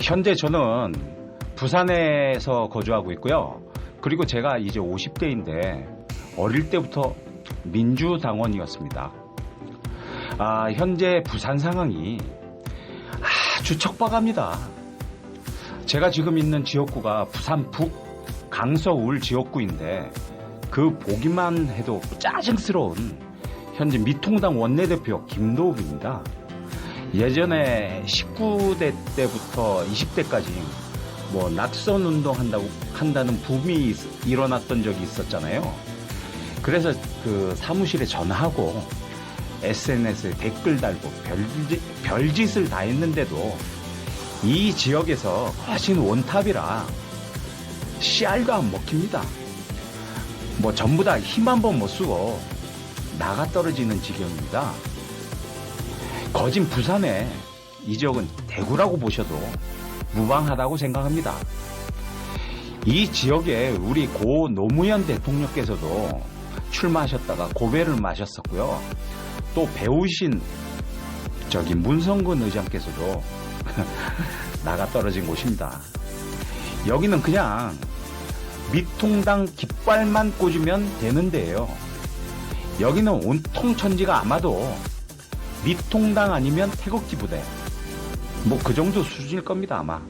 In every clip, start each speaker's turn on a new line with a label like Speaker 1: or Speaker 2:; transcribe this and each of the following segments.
Speaker 1: 현재 저는 부산에서 거주하고 있고요. 그리고 제가 이제 50대인데 어릴 때부터 민주당원이었습니다. 아, 현재 부산 상황이 아주 척박합니다. 제가 지금 있는 지역구가 부산 북 강서울 지역구인데 그 보기만 해도 짜증스러운 현재 미통당 원내대표 김도욱입니다. 예전에 19대 때부터 20대까지 뭐 낙선 운동 한다고 한다는 붐이 있- 일어났던 적이 있었잖아요. 그래서 그 사무실에 전화하고 SNS에 댓글 달고 별짓, 별짓을 다 했는데도 이 지역에서 훨씬 원탑이라 씨알도 안 먹힙니다. 뭐 전부 다 힘 한 번 못 쓰고 나가 떨어지는 지경입니다. 거진 부산에 이 지역은 대구라고 보셔도 무방하다고 생각합니다. 이 지역에 우리 고 노무현 대통령께서도 출마하셨다가 고배를 마셨었고요. 또 배우신 저기 문성근 의장께서도 나가 떨어진 곳입니다. 여기는 그냥 미통당 깃발만 꽂으면 되는데요. 여기는 온통 천지가 아마도 미통당 아니면 태극기 부대. 뭐 그 정도 수준일 겁니다 아마.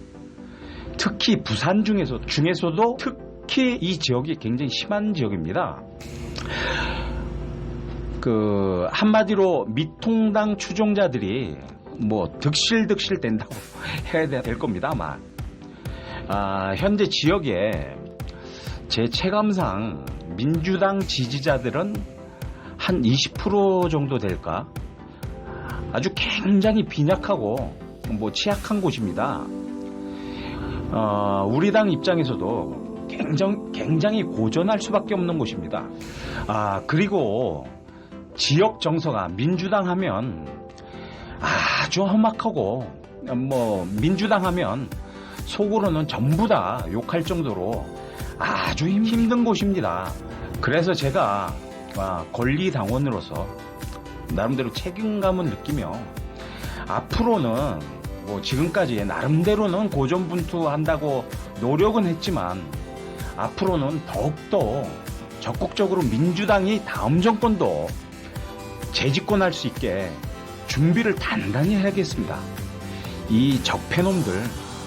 Speaker 1: 특히 부산 중에서 중에서도 특히 이 지역이 굉장히 심한 지역입니다. 그 한마디로 미통당 추종자들이 뭐 득실득실 된다고 해야 될 겁니다 아마. 아, 현재 지역에 제 체감상 민주당 지지자들은 한 20% 정도 될까? 아주 굉장히 빈약하고 뭐 취약한 곳입니다. 어, 우리 당 입장에서도 굉장히, 굉장히 고전할 수밖에 없는 곳입니다. 아, 그리고 지역 정서가 민주당 하면 아주 험악하고 뭐 민주당 하면 속으로는 전부 다 욕할 정도로 아주 힘- 힘든 곳입니다. 그래서 제가 아, 권리당원으로서 나름대로 책임감을 느끼며 앞으로는 뭐 지금까지 나름대로는 고전분투한다고 노력은 했지만 앞으로는 더욱더 적극적으로 민주당이 다음 정권도 재집권할 수 있게 준비를 단단히 해야겠습니다. 이 적폐놈들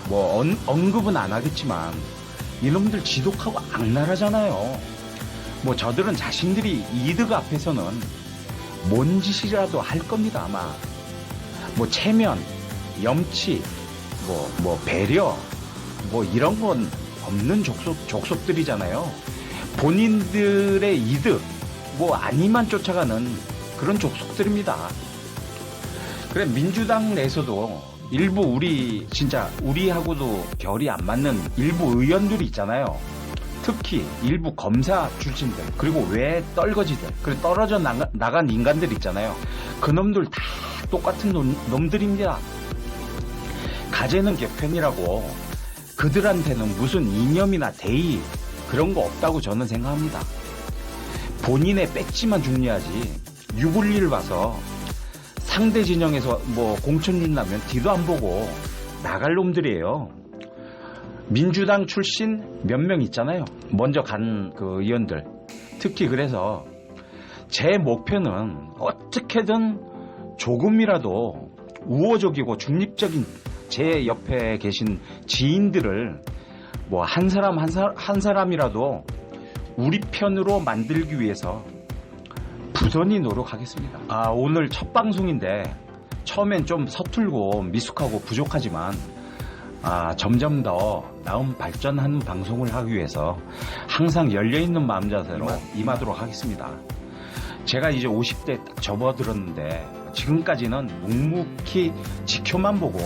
Speaker 1: 뭐 언, 언급은 안 하겠지만 이놈들 지독하고 악랄하잖아요. 뭐 저들은 자신들이 이득 앞에서는 뭔 짓이라도 할 겁니다 아마. 뭐 체면, 염치, 뭐, 뭐 배려, 뭐 이런 건 없는 족속, 족속들이잖아요. 본인들의 이득, 뭐 아니만 쫓아가는 그런 족속들입니다. 그래 민주당 내에서도 일부 우리 진짜 우리하고도 결이 안 맞는 일부 의원들이 있잖아요. 특히 일부 검사 출신들 그리고 왜 떨거지들 그리고 떨어져 나가, 나간 인간들 있잖아요. 그놈들 다 똑같은 놈, 놈들입니다. 가재는 개편이라고 그들한테는 무슨 이념이나 대의 그런 거 없다고 저는 생각합니다. 본인의 배지만 중요하지 유불리를 봐서 상대 진영에서 뭐 공천줄 나면 뒤도 안 보고 나갈 놈들이에요. 민주당 출신 몇 명 있잖아요. 먼저 간 그 의원들. 특히 그래서 제 목표는 어떻게든 조금이라도 우호적이고 중립적인 제 옆에 계신 지인들을 뭐 한 사람 한, 사, 한 사람이라도 우리 편으로 만들기 위해서 부단히 노력하겠습니다. 아, 오늘 첫 방송인데 처음엔 좀 서툴고 미숙하고 부족하지만 아, 점점 더 나은 발전하는 방송을 하기 위해서 항상 열려있는 마음 자세로 임하 도록 하겠습니다. 제가 이제 50대 딱 접어들었는데 지금까지는 묵묵히 지켜만 보고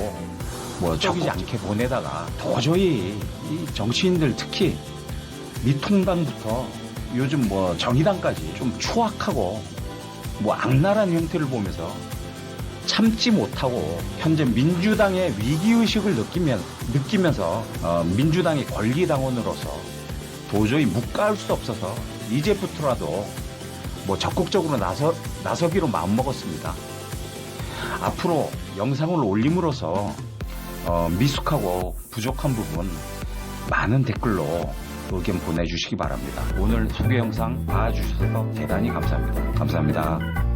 Speaker 1: 뭐 적이지 않게 보내다가 도저히 이 정치인들 특히 미통당부터 요즘 뭐 정의당까지 좀 추악하고 뭐 악랄한 형태를 보면서 참지 못하고 현재 민주당의 위기의식을 느끼면, 느끼면서 어, 민주당의 권리당원으로서 도저히 묵과할 수 없어서 이제부터라도 뭐 적극적으로 나서, 나서기로 마음먹었습니다. 앞으로 영상을 올림으로써 어, 미숙하고 부족한 부분 많은 댓글로 의견 보내주시기 바랍니다. 오늘 소개 영상 봐주셔서 대단히 감사합니다. 감사합니다.